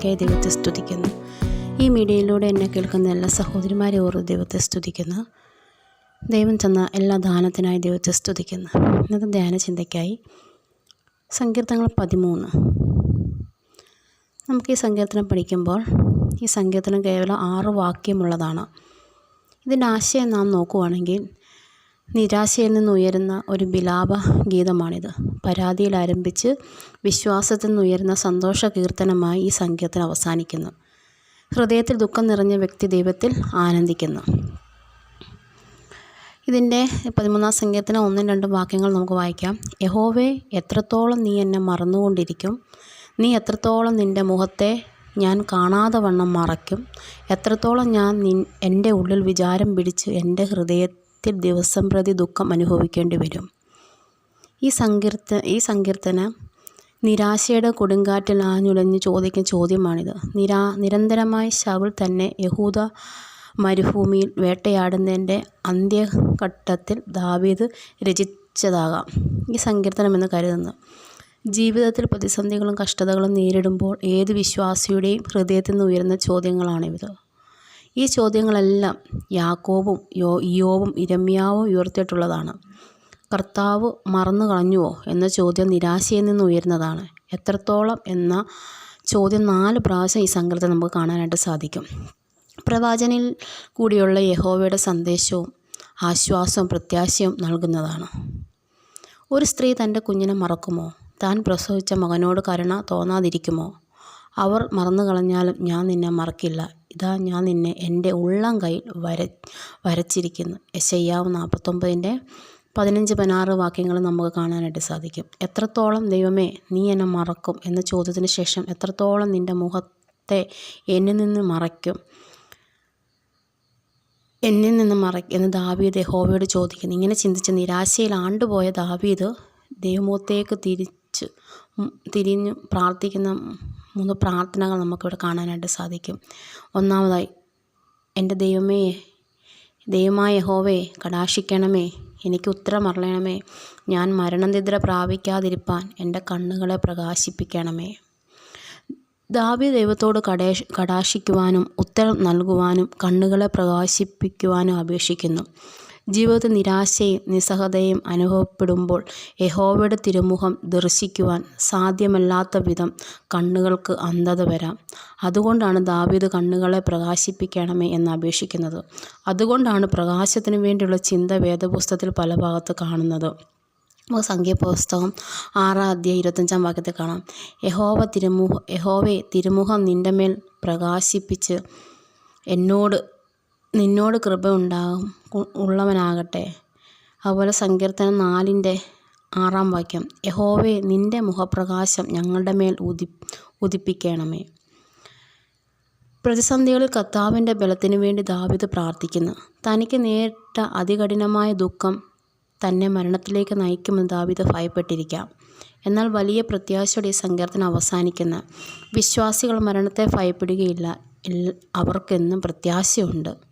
പ്രഭാതവേളയ്ക്കായി ദൈവത്തെ സ്തുതിക്കുന്നു. ഈ മീഡിയയിലൂടെ എന്നെ കേൾക്കുന്ന എല്ലാ സഹോദരിമാരെ ഓർത്ത് ദൈവത്തെ സ്തുതിക്കുന്നു. ദൈവം തന്ന എല്ലാ ദാനത്തിനായി ദൈവത്തെ സ്തുതിക്കുന്നു. ഇന്നത്തെ ധ്യാന ചിന്തയ്ക്കായി സങ്കീർത്തങ്ങൾ പതിമൂന്ന്. നമുക്ക് ഈ സങ്കീർത്തനം പഠിക്കുമ്പോൾ ഈ സങ്കീർത്തനം കേവലം ആറ് വാക്യമുള്ളതാണ്. ഇതിന്റെ ആശയം നാം നോക്കുവാണെങ്കിൽ നിരാശയിൽ നിന്നുയരുന്ന ഒരു ബിലാപ ഗീതമാണിത് പരാതിയിൽ ആരംഭിച്ച് വിശ്വാസത്തിൽ നിന്നുയരുന്ന സന്തോഷ കീർത്തനമായി ഈ സംഗീതത്തിന് അവസാനിക്കുന്നു. ഹൃദയത്തിൽ ദുഃഖം നിറഞ്ഞ വ്യക്തി ദൈവത്തിൽ ആനന്ദിക്കുന്നു. ഇതിന്റെ പതിമൂന്നാം സംഗീതത്തിന് ഒന്നും രണ്ടും വാക്യങ്ങൾ നമുക്ക് വായിക്കാം. യഹോവേ എത്രത്തോളം നീ എന്നെ മറന്നുകൊണ്ടിരിക്കും? നീ എത്രത്തോളം നിന്റെ മുഖത്തെ ഞാൻ കാണാതെ വണ്ണം മറയ്ക്കും? എത്രത്തോളം ഞാൻ നിൻ എന്റെ ഉള്ളിൽ വിചാരം പിടിച്ച് എന്റെ ഹൃദയത്തിൽ ദിവസം പ്രതി ദുഃഖം അനുഭവിക്കേണ്ടി വരും. ഈ സങ്കീർത്ത ഈ സങ്കീർത്തന നിരാശയുടെ കൊടുങ്കാറ്റിൽ ആഞ്ഞുലഞ്ഞ് ചോദിക്കുന്ന ചോദ്യമാണിത്. നിരാ നിരന്തരമായി ശൗൽ തന്നെ യഹൂദ മരുഭൂമിയിൽ വേട്ടയാടുന്നതിന്റെ അന്ത്യഘട്ടത്തിൽ ദാവീദ് രചിച്ചതാകാം. ഈ സങ്കീർത്തനം എന്ന് കരുതുന്നു. ജീവിതത്തിൽ പ്രതിസന്ധികളും കഷ്ടതകളും നേരിടുമ്പോൾ ഏത് വിശ്വാസിയുടെയും ഹൃദയത്തിൽ നിന്ന് ഉയരുന്ന ചോദ്യങ്ങളാണിത് ഈ ചോദ്യങ്ങളെല്ലാം യാക്കോബും യോ യോവും ഇരമ്യാവും ഉയർത്തിയിട്ടുള്ളതാണ്. കർത്താവ് മറന്നു കളഞ്ഞുവോ എന്ന ചോദ്യം നിരാശയിൽ നിന്ന് ഉയരുന്നതാണ്. എത്രത്തോളം എന്ന ചോദ്യം നാല് പ്രാവശ്യം ഈ സങ്കീർത്തനം നമുക്ക് കാണാനായിട്ട് സാധിക്കും. പ്രവാചനിൽ കൂടിയുള്ള യഹോവയുടെ സന്ദേശവും ആശ്വാസവും പ്രത്യാശയും നൽകുന്നതാണ്. ഒരു സ്ത്രീ തന്റെ കുഞ്ഞിനെ മറക്കുമോ? താൻ പ്രസവിച്ച മകനോട് കരുണ തോന്നാതിരിക്കുമോ? അവർ മറന്നു കളഞ്ഞാലും ഞാൻ നിന്നെ മറക്കില്ല. ഇതാ ഞാൻ നിന്നെ എന്റെ ഉള്ളം കയ്യിൽ വര വരച്ചിരിക്കുന്നു. യശയ്യാവ് നാൽപ്പത്തൊമ്പതിന്റെ പതിനഞ്ച് പതിനാറ് വാക്യങ്ങൾ നമുക്ക് കാണാനായിട്ട് സാധിക്കും. എത്രത്തോളം ദൈവമേ നീ എന്നെ മറക്കും? എന്ന ചോദ്യത്തിന് ശേഷം എത്രത്തോളം നിന്റെ മുഖത്തെ എന്നിൽ നിന്ന് മറയ്ക്കും? എന്നിൽ നിന്ന് മറയ്ക്കും? എന്ന് ദാവീദ് യഹോവയോട് ചോദിക്കുന്നു. ഇങ്ങനെ ചിന്തിച്ച് നിരാശയിൽ ആണ്ടുപോയ ദാവീദ് ദൈവമുഖത്തേക്ക് തിരിച്ച് തിരിഞ്ഞ് പ്രാർത്ഥിക്കുന്ന മൂന്ന് പ്രാർത്ഥനകൾ നമുക്കിവിടെ കാണാനായിട്ട് സാധിക്കും. ഒന്നാമതായി എന്റെ ദൈവമേ ദൈവമായ യഹോവേ കടാശിക്കണമേ എനിക്ക് ഉത്തരം അറിയണമേ. ഞാൻ മരണനിദ്ര പ്രാപിക്കാതിരിപ്പാൻ എന്റെ കണ്ണുകളെ പ്രകാശിപ്പിക്കണമേ. ദാവി ദൈവത്തോട് കടേഷ് കടാശിക്കുവാനും ഉത്തരം നൽകുവാനും കണ്ണുകളെ പ്രകാശിപ്പിക്കുവാനും അപേക്ഷിക്കുന്നു. ജീവിതത്തിൽ നിരാശയും നിസ്സഹതയും അനുഭവപ്പെടുമ്പോൾ യഹോവയുടെ തിരുമുഖം ദർശിക്കുവാൻ സാധ്യമല്ലാത്ത വിധം കണ്ണുകൾക്ക് അന്ധത വരാം. അതുകൊണ്ടാണ് ദാവീദ് കണ്ണുകളെ പ്രകാശിപ്പിക്കണമേ എന്ന് അപേക്ഷിക്കുന്നത്. അതുകൊണ്ടാണ് പ്രകാശത്തിനു വേണ്ടിയുള്ള ചിന്ത വേദപുസ്തകത്തിൽ പല ഭാഗത്ത് കാണുന്നത്. നമുക്ക് സംഖ്യപുസ്തകം ആറാം അധ്യായം ഇരുപത്തഞ്ചാം വാക്യത്തിൽ കാണാം. യഹോവ തിരുമുഖ യഹോവെ തിരുമുഖം നിന്റെ മേൽ പ്രകാശിപ്പിച്ച് എന്നോട് നിന്നോട് കൃപ ഉണ്ടാകും ഉള്ളവനാകട്ടെ. അതുപോലെ സങ്കീർത്തനം നാലിന്റെ ആറാം വാക്യം യഹോവേ നിന്റെ മുഖപ്രകാശം ഞങ്ങളുടെ മേൽ ഉദി ഉദിപ്പിക്കണമേ. പ്രതിസന്ധികളിൽ കർത്താവിന്റെ ബലത്തിനു വേണ്ടി ദാവിദ് പ്രാർത്ഥിക്കുന്നു. തനിക്ക് നേരിട്ട അതികഠിനമായ ദുഃഖം തന്നെ മരണത്തിലേക്ക് നയിക്കുമെന്ന് ദാവിദ് ഭയപ്പെട്ടിരിക്കാം. എന്നാൽ വലിയ പ്രത്യാശയോടെ ഈ സങ്കീർത്തനം അവസാനിക്കുന്ന. വിശ്വാസികൾ മരണത്തെ ഭയപ്പെടുകയില്ല. അവർക്കെന്നും പ്രത്യാശയുണ്ട്.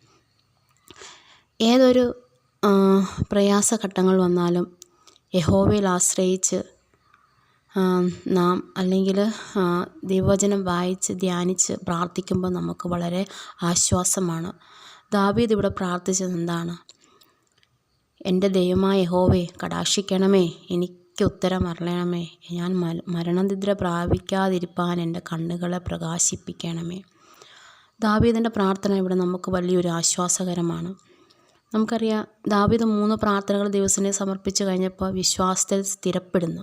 ഏതൊരു പ്രയാസഘട്ടങ്ങൾ വന്നാലും യഹോവയിൽ ആശ്രയിച്ച് നാം അല്ലെങ്കിൽ ദൈവവചനം വായിച്ച് ധ്യാനിച്ച് പ്രാർത്ഥിക്കുമ്പോൾ നമുക്ക് വളരെ ആശ്വാസമാണ്. ദാവീദ് ഇവിടെ പ്രാർത്ഥിച്ചത് എന്താണ്? എന്റെ ദൈവമായ യഹോവേ കടാക്ഷിക്കണമേ എനിക്ക് ഉത്തരം അറിയണമേ. ഞാൻ മരണനിദ്ര പ്രാപിക്കാതിരിപ്പാൻ എന്റെ കണ്ണുകളെ പ്രകാശിപ്പിക്കണമേ. ദാവീദിന്റെ പ്രാർത്ഥന ഇവിടെ നമുക്ക് വലിയൊരു ആശ്വാസകരമാണ്. നമുക്കറിയാം ദാവീദ് മൂന്ന് പ്രാർത്ഥനകൾ ദിവസനെ സമർപ്പിച്ചു കഴിഞ്ഞപ്പോൾ വിശ്വാസത്തിൽ സ്ഥിരപ്പെടുന്നു.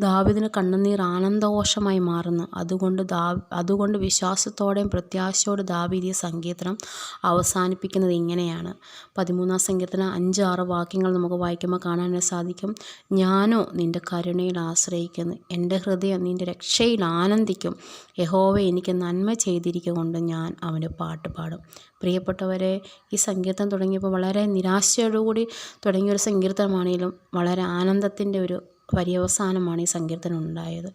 ദാവിദിന് കണ്ണുനീർ ആനന്ദഘോഷമായി മാറുന്നു. അതുകൊണ്ട് ദാ അതുകൊണ്ട് വിശ്വാസത്തോടെയും പ്രത്യാശയോടെ ദാവീദ് ഈ സങ്കീർത്തനം അവസാനിപ്പിക്കുന്നത് ഇങ്ങനെയാണ്. പതിമൂന്നാം സങ്കീർത്തനം അഞ്ച് ആറ് വാക്യങ്ങൾ നമുക്ക് വായിക്കുമ്പോൾ കാണാനായി സാധിക്കും. ഞാനോ നിന്റെ കരുണയിൽ ആശ്രയിക്കുന്നു. എന്റെ ഹൃദയം നിന്റെ രക്ഷയിൽ ആനന്ദിക്കും. യഹോവ എനിക്ക് നന്മ ചെയ്തിരിക്കൊണ്ട് ഞാൻ അവന് പാട്ട് പാടും. പ്രിയപ്പെട്ടവരെ ഈ സങ്കീർത്തനം തുടങ്ങിയപ്പോൾ വളരെ നിരാശയോടുകൂടി തുടങ്ങിയൊരു സങ്കീർത്തനമാണെങ്കിലും വളരെ ആനന്ദത്തിന്റെ ഒരു പര്യവസാനമാണ് ഈ സങ്കീർത്തനം ഉണ്ടായത്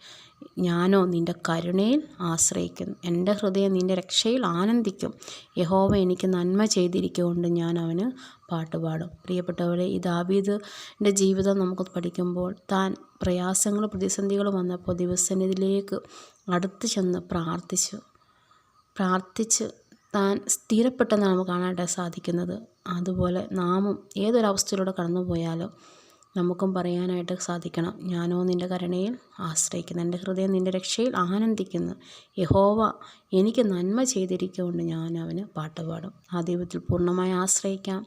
ഞാനോ നിന്റെ കരുണയിൽ ആശ്രയിക്കുന്നു എന്റെ ഹൃദയം നിന്റെ രക്ഷയിൽ ആനന്ദിക്കും. യഹോവ എനിക്ക് നന്മ ചെയ്തിരിക്കുകൊണ്ട് ഞാൻ അവന് പാട്ടുപാടും. പ്രിയപ്പെട്ടവരെ ഈ ദാബീദിന്റെ ജീവിതം നമുക്ക് പഠിക്കുമ്പോൾ താൻ പ്രയാസങ്ങൾ പ്രതിസന്ധികൾ വന്നപ്പോൾ ദിവസനിധിയിലേക്ക് അടുത്ത് ചെന്ന് പ്രാർത്ഥിച്ചു. പ്രാർത്ഥിച്ച് താൻ സ്ഥിരപ്പെട്ടെന്നാണ് നമുക്ക് കാണാനായിട്ട് സാധിക്കുന്നത്. അതുപോലെ നാമും ഏതൊരവസ്ഥയിലൂടെ കടന്നു പോയാലും നമുക്കും പറയാനായിട്ട് സാധിക്കണം. ഞാനോ നിന്റെ കരുണയിൽ ആശ്രയിക്കുന്നു. എന്റെ ഹൃദയം നിന്റെ രക്ഷയിൽ ആനന്ദിക്കുന്നു. യഹോവ എനിക്ക് നന്മ ചെയ്തിരിക്കുകൊണ്ട് ഞാൻ അവന് പാട്ടുപാടും. ആ ദൈവത്തിൽ പൂർണമായി ആശ്രയിക്കാം.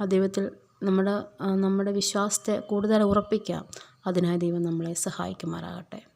ആ ദൈവത്തിൽ നമ്മുടെ നമ്മുടെ വിശ്വാസത്തെ കൂടുതൽ ഉറപ്പിക്കാം. അതിനായി ദൈവം നമ്മളെ സഹായിക്കുമാറാകട്ടെ.